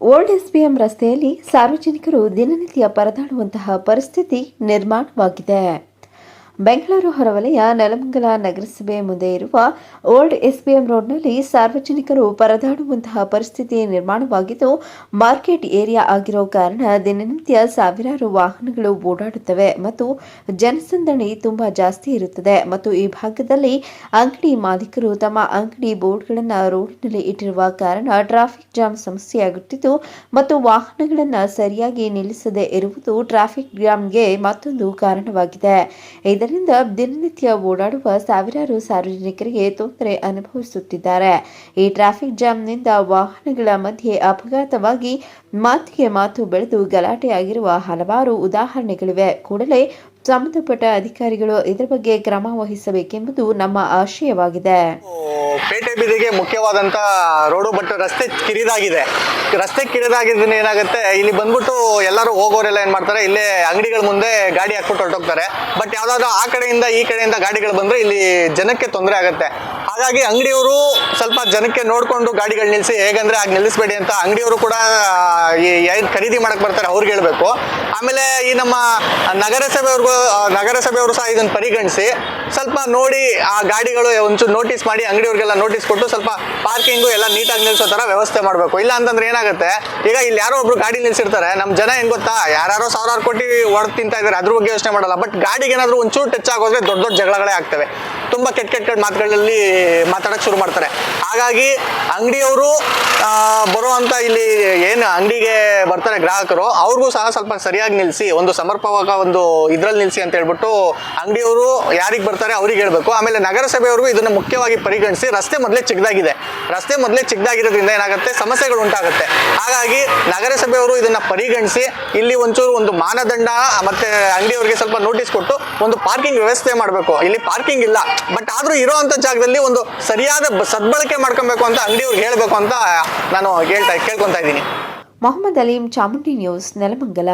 Old SBM ರಸ್ತೆಯಲ್ಲಿ ಸಾರ್ವಜನಿಕರು ದಿನನಿತ್ಯ ಪರದಾಡುವಂತಹ ಪರಿಸ್ಥಿತಿ ನಿರ್ಮಾಣವಾಗಿದೆ. ಬೆಂಗಳೂರು ಹೊರವಲಯ ನೆಲಮಂಗಲ ನಗರಸಭೆ ಮುಂದೆ ಇರುವ ಓಲ್ಡ್ ಎಸ್ಬಿಎಂ ರೋಡ್ನಲ್ಲಿ ಸಾರ್ವಜನಿಕರು ಪರದಾಡುವಂತಹ ಪರಿಸ್ಥಿತಿ ನಿರ್ಮಾಣವಾಗಿದ್ದು, ಮಾರ್ಕೆಟ್ ಏರಿಯಾ ಆಗಿರೋ ಕಾರಣ ದಿನನಿತ್ಯ ಸಾವಿರಾರು ವಾಹನಗಳು ಓಡಾಡುತ್ತವೆ ಮತ್ತು ಜನಸಂದಣಿ ತುಂಬಾ ಜಾಸ್ತಿ ಇರುತ್ತದೆ. ಮತ್ತು ಈ ಭಾಗದಲ್ಲಿ ಅಂಗಡಿ ಮಾಲೀಕರು ತಮ್ಮ ಅಂಗಡಿ ಬೋರ್ಡ್ಗಳನ್ನು ರೋಡ್ನಲ್ಲಿ ಇಟ್ಟಿರುವ ಕಾರಣ ಟ್ರಾಫಿಕ್ ಜಾಮ್ ಸಮಸ್ಯೆಯಾಗುತ್ತಿದ್ದು ಮತ್ತು ವಾಹನಗಳನ್ನು ಸರಿಯಾಗಿ ನಿಲ್ಲಿಸದೇ ಇರುವುದು ಟ್ರಾಫಿಕ್ ಜಾಮ್ಗೆ ಮತ್ತೊಂದು ಕಾರಣವಾಗಿದೆ. ಇದರಿಂದ ದಿನನಿತ್ಯ ಓಡಾಡುವ ಸಾವಿರಾರು ಸಾರ್ವಜನಿಕರಿಗೆ ತೊಂದರೆ ಅನುಭವಿಸುತ್ತಿದ್ದಾರೆ. ಈ ಟ್ರಾಫಿಕ್ ಜಾಮ್ನಿಂದ ವಾಹನಗಳ ಮಧ್ಯೆ ಅಪಘಾತವಾಗಿ ಮಾತಿಗೆ ಮಾತು ಬೆಳೆದು ಗಲಾಟೆಯಾಗಿರುವ ಹಲವಾರು ಉದಾಹರಣೆಗಳಿವೆ. ಕೂಡಲೇ ಸಂಬಂಧಪಟ್ಟ ಅಧಿಕಾರಿಗಳು ಇದರ ಬಗ್ಗೆ ಕ್ರಮ ವಹಿಸಬೇಕೆಂಬುದು ನಮ್ಮ ಆಶಯವಾಗಿದೆ. ಪೇಟೆ ಬೀದಿಗೆ ಮುಖ್ಯವಾದಂತಹ ರೋಡು ಬಟ್ ರಸ್ತೆ ಕಿರಿದಾಗಿದೆ. ರಸ್ತೆ ಕಿರಿದಾಗಿದ್ದರಿಂದ ಏನಾಗುತ್ತೆ? ಇಲ್ಲಿ ಬಂದ್ಬಿಟ್ಟು ಎಲ್ಲರೂ ಹೋಗೋರೆಲ್ಲ ಏನ್ ಮಾಡ್ತಾರೆ? ಇಲ್ಲೇ ಅಂಗಡಿಗಳ ಮುಂದೆ ಗಾಡಿ ಹಾಕ್ಬಿಟ್ಟು ಹೊರಟೋಗ್ತಾರೆ. ಬಟ್ ಯಾವ್ದಾದ್ರು ಆ ಕಡೆಯಿಂದ, ಈ ಕಡೆಯಿಂದ ಗಾಡಿಗಳು ಬಂದ್ರೆ ಇಲ್ಲಿ ಜನಕ್ಕೆ ತೊಂದರೆ ಆಗುತ್ತೆ. ಹಾಗಾಗಿ ಅಂಗಡಿಯವರು ಸ್ವಲ್ಪ ಜನಕ್ಕೆ ನೋಡ್ಕೊಂಡು ಗಾಡಿಗಳು ನಿಲ್ಲಿಸಿ ಹೇಗಂದ್ರೆ ಆಗ ನಿಲ್ಲಿಸಬೇಡಿ ಅಂತ ಅಂಗಡಿಯವರು ಕೂಡ ಈ ಖರೀದಿ ಮಾಡಕ್ ಬರ್ತಾರೆ ಅವ್ರಿಗೆ ಹೇಳ್ಬೇಕು. ಆಮೇಲೆ ಈ ನಮ್ಮ ನಗರಸಭೆಯವ್ರಿಗೂ ನಗರಸಭೆಯವರು ಸಹ ಇದನ್ನ ಪರಿಗಣಿಸಿ ಸ್ವಲ್ಪ ನೋಡಿ ಆ ಗಾಡಿಗಳು ಒಂಚೂರು ನೋಟಿಸ್ ಮಾಡಿ, ಅಂಗಡಿಯವ್ರಿಗೆಲ್ಲ ನೋಟಿಸ್ ಕೊಟ್ಟು ಸ್ವಲ್ಪ ಪಾರ್ಕಿಂಗು ಎಲ್ಲ ನೀಟಾಗಿ ನಿಲ್ಸೋ ತರ ವ್ಯವಸ್ಥೆ ಮಾಡಬೇಕು. ಇಲ್ಲ ಅಂತಂದ್ರೆ ಏನಾಗುತ್ತೆ, ಈಗ ಇಲ್ಲಿ ಯಾರೋ ಒಬ್ರು ಗಾಡಿ ನಿಲ್ಸಿರ್ತಾರೆ ನಮ್ಮ ಜನ ಏನ್ ಗೊತ್ತಾ? ಯಾರು ಸಾವಿರಾರು ಕೋಟಿ ಹೊಡೆದು ತಿಂತಾ ಇದ್ದಾರೆ ಅದ್ರ ಬಗ್ಗೆ ಯೋಚನೆ ಮಾಡಲ್ಲ. ಬಟ್ ಗಾಡಿಗೆ ಏನಾದ್ರು ಒಂಚೂರು ಟಚ್ ಆಗೋದ್ರೆ ದೊಡ್ಡ ದೊಡ್ಡ ಜಗಳಗಳೇ ಆಗ್ತವೆ. ತುಂಬಾ ಕೆಟ್ಟ ಕೆಟ್ಟ ಕೆಟ್ಟ ಮಾತುಗಳಲ್ಲಿ ಮಾತಾಡಕ್ ಶುರು ಮಾಡ್ತಾರೆ. ಹಾಗಾಗಿ ಅಂಗಡಿಯವರು ಬರುವಂತ ಇಲ್ಲಿ ಏನು ಅಂಗಡಿಗೆ ಬರ್ತಾರೆ ಗ್ರಾಹಕರು, ಅವ್ರಿಗೂ ಸಹ ಸ್ವಲ್ಪ ಸರಿಯಾಗಿ ನಿಲ್ಲಿಸಿ ಒಂದು ಸಮರ್ಪಕ ಒಂದು ಇದ್ರಲ್ಲಿ ನಿಲ್ಲಿಸಿ ಅಂತ ಹೇಳ್ಬಿಟ್ಟು ಅಂಗಡಿಯವರು ಯಾರಿಗೆ ಬರ್ತಾರೆ ಅವ್ರಿಗೆ ಹೇಳಬೇಕು. ಆಮೇಲೆ ನಗರಸಭೆಯವ್ರಿಗೂ ಇದನ್ನು ಮುಖ್ಯವಾಗಿ ಪರಿಗಣಿಸಿ ರಸ್ತೆ ಮೊದಲೇ ಚಿಕ್ಕದಾಗಿದೆ. ರಸ್ತೆ ಮೊದಲೇ ಚಿಕ್ಕದಾಗಿರೋದ್ರಿಂದ ಏನಾಗುತ್ತೆ? ಸಮಸ್ಯೆಗಳು ಉಂಟಾಗುತ್ತೆ. ಹಾಗಾಗಿ ನಗರಸಭೆಯವರು ಇದನ್ನು ಪರಿಗಣಿಸಿ ಇಲ್ಲಿ ಒಂಚೂರು ಒಂದು ಮಾನದಂಡ, ಮತ್ತೆ ಅಂಗಡಿಯವರಿಗೆ ಸ್ವಲ್ಪ ನೋಟಿಸ್ ಕೊಟ್ಟು ಒಂದು ಪಾರ್ಕಿಂಗ್ ವ್ಯವಸ್ಥೆ ಮಾಡಬೇಕು. ಇಲ್ಲಿ ಪಾರ್ಕಿಂಗ್ ಇಲ್ಲ. ಬಟ್ ಆದರೂ ಇರೋವಂಥ ಜಾಗದಲ್ಲಿ ಒಂದು ಸರಿಯಾದ ಸದ್ಬಳಕೆ ಮಾಡ್ಕೊಬೇಕು ಅಂತ ಅಂಗಡಿಯವ್ರಿಗೆ ಹೇಳಬೇಕು ಅಂತ ನಾನು ಹೇಳ್ತಾ, ಕೇಳ್ಕೊತಾ ಇದ್ದೀನಿ. ಮೊಹಮ್ಮದ್ ಅಲೀಂ ಚಾಮುಂಡಿ ನ್ಯೂಸ್, ನೆಲಮಂಗಲ.